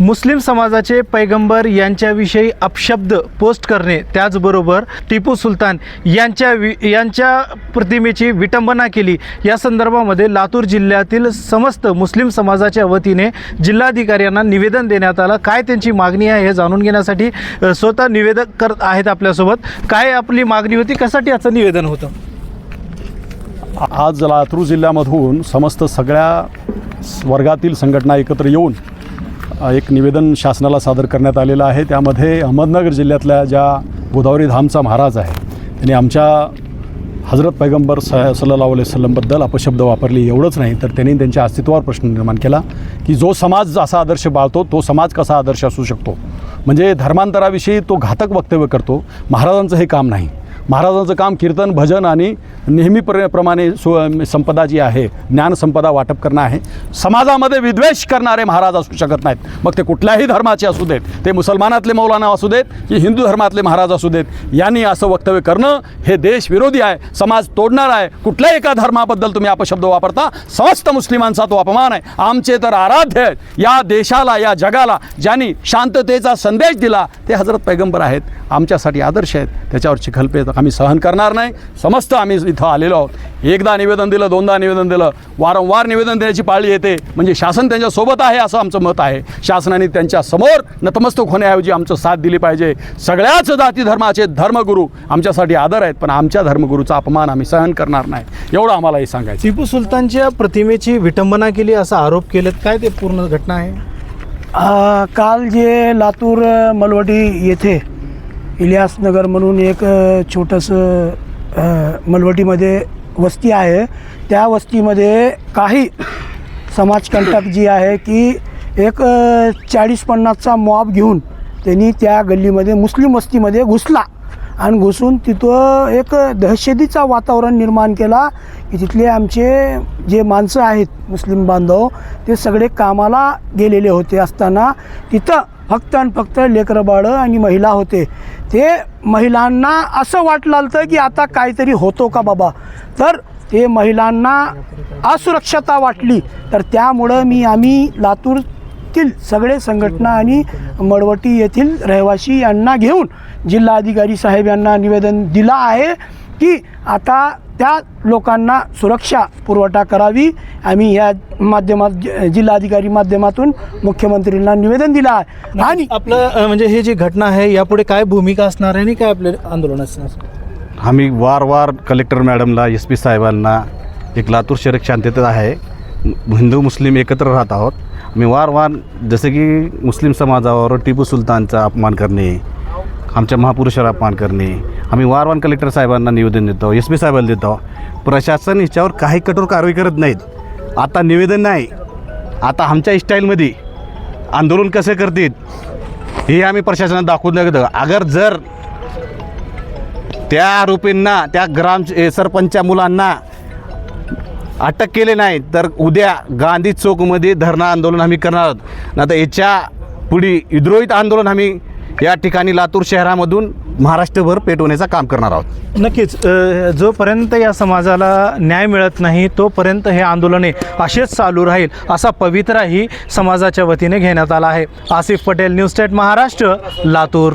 मुस्लिम समाजाचे पैगंबर यांच्याविषयी अपशब्द पोस्ट करणे त्याचबरोबर टिपू सुलतान यांच्या वि यांच्या प्रतिमेची विटंबना केली. या संदर्भामध्ये लातूर जिल्ह्यातील समस्त मुस्लिम समाजाच्या वतीने जिल्हाधिकाऱ्यांना निवेदन देण्यात आलं. काय त्यांची मागणी आहे हे जाणून घेण्यासाठी स्वतः निवेदक करत आहेत आपल्यासोबत. काय आपली मागणी होती? कशासाठी याचं निवेदन होतं? आज लातूर जिल्ह्यामधून समस्त सगळ्या वर्गातील संघटना एकत्र येऊन एक निवेदन शासनाला सादर करण्यात आलेलं आहे. त्यामध्ये अहमदनगर जिल्ह्यातल्या ज्या गोदावरी धामचा महाराज आहे त्यांनी आमच्या हजरत पैगंबर स सल्लाह अलैहि अपशब्द वापरले. एवढंच नाही तर त्यांनी त्यांच्या अस्तित्वावर प्रश्न निर्माण केला की जो समाज असा आदर्श बाळतो तो समाज कसा आदर्श असू शकतो? म्हणजे धर्मांतराविषयी तो घातक वक्तव्य करतो. महाराजांचं हे काम नाही. महाराजांचं काम कीर्तन भजन आणि नेहमी प्र प्रमाणे सु संपदा जी आहे ज्ञानसंपदा वाटप करणं आहे. समाजामध्ये विद्वेष करणारे महाराज असू शकत नाहीत. मग ते कुठल्याही धर्माचे असू देत. ते मुसलमानातले मौलाना असू देत की हिंदू धर्मातले महाराज असू देत. यांनी असं वक्तव्य करणं हे देशविरोधी आहे. समाज तोडणार आहे. कुठल्याही एका धर्माबद्दल तुम्ही अपशब्द वापरता? समस्त मुस्लिमांचा तो अपमान आहे. आमचे तर आराध्य आहेत. या देशाला या जगाला ज्यांनी शांततेचा संदेश दिला ते हजरत पैगंबर आहेत. आमच्यासाठी आदर्श आहेत. त्याच्यावर चिखलपे आम्ही सहन करणार नाही. समस्त आम्ही इथं आलेलो आहोत. एकदा निवेदन दिलं दोनदा निवेदन दिलं. वारंवार निवेदन देण्याची पाळी येते. म्हणजे शासन त्यांच्यासोबत आहे असं आमचं मत आहे. शासनाने त्यांच्यासमोर नतमस्तक होण्याऐवजी आमचं साथ दिली पाहिजे. सगळ्याच जाती धर्माचे धर्मगुरू आमच्यासाठी आदर आहेत पण आमच्या धर्मगुरूचा अपमान आम्ही सहन करणार नाही. एवढं आम्हाला हे सांगायचं टिपू सुलतानच्या प्रतिमेची विटंबना केली असा आरोप केलेत. काय ते पूर्ण घटना आहे? काल जे लातूर अ, मलवटी येथे इलियासनगर म्हणून एक छोटंसं मलवटीमध्ये वस्ती आहे. त्या वस्तीमध्ये काही समाजकंटक जी आहे की एक चाळीस पन्नासचा मॉब घेऊन त्यांनी त्या गल्लीमध्ये मुस्लिम वस्तीमध्ये घुसला आणि घुसून तिथं एक दहशतीचा वातावरण निर्माण केला की तिथले आमचे जे माणसं आहेत मुस्लिम बांधव ते सगळे कामाला गेलेले होते असताना तिथं फक्त आणि फक्त लेकरं बाळं आणि महिला होते. ते महिलांना असं वाटलं होतं की आता काहीतरी होतो का बाबा? तर ते महिलांना असुरक्षता वाटली. तर त्यामुळं मी आम्ही लातूरतील सगळे संघटना आणि मळवटी येथील रहिवासी यांना घेऊन जिल्हाधिकारी साहेब यांना निवेदन दिलं आहे. की आता त्या लोकांना सुरक्षा पुरवठा करावी. आम्ही या माध्यमात जि- जिल्हाधिकारी माध्यमातून मुख्यमंत्रींना निवेदन दिलं आहे. आणि आपलं म्हणजे ही जी घटना आहे यापुढे काय भूमिका असणार आहे आणि काय आपले आंदोलन असणार आम्ही वारंवार कलेक्टर मॅडमला एस पी साहेबांना एक लातूर शहर शांततेत आहे. हिंदू मुस्लिम एकत्र राहत आहोत. आम्ही वारंवार जसे की मुस्लिम समाजावर टिपू सुलतानचा अपमान करणे आमच्या महापुरुषाला अपमान करणे आम्ही वारंवार कलेक्टर साहेबांना निवेदन देतो एस पी साहेबांना देतो. प्रशासन याच्यावर काही कठोर कारवाई करत नाहीत. आता निवेदन नाही. आता आमच्या स्टाईलमध्ये आंदोलन कसे करतील हे आम्ही प्रशासनात दाखवून देतो. अगर जर त्या आरोपींना त्या ग्राम सरपंचा सरपंचच्या मुलांना अटक केले नाही तर उद्या गांधी चौकमध्ये धरणं आंदोलन आम्ही करणार आहोत. नाही तर याच्यापुढे विद्रोहित आंदोलन आम्ही या ठिकाणी लातूर शहरामधून महाराष्ट्रभर पेटवण्याचं काम करणार आहोत. नक्कीच अ, जोपर्यंत या समाजाला न्याय मिळत नाही तोपर्यंत हे आंदोलने असेच चालू राहील असा पवित्राही समाजाच्या वतीने घेण्यात आला आहे. Asif Patel news state Maharashtra Latur.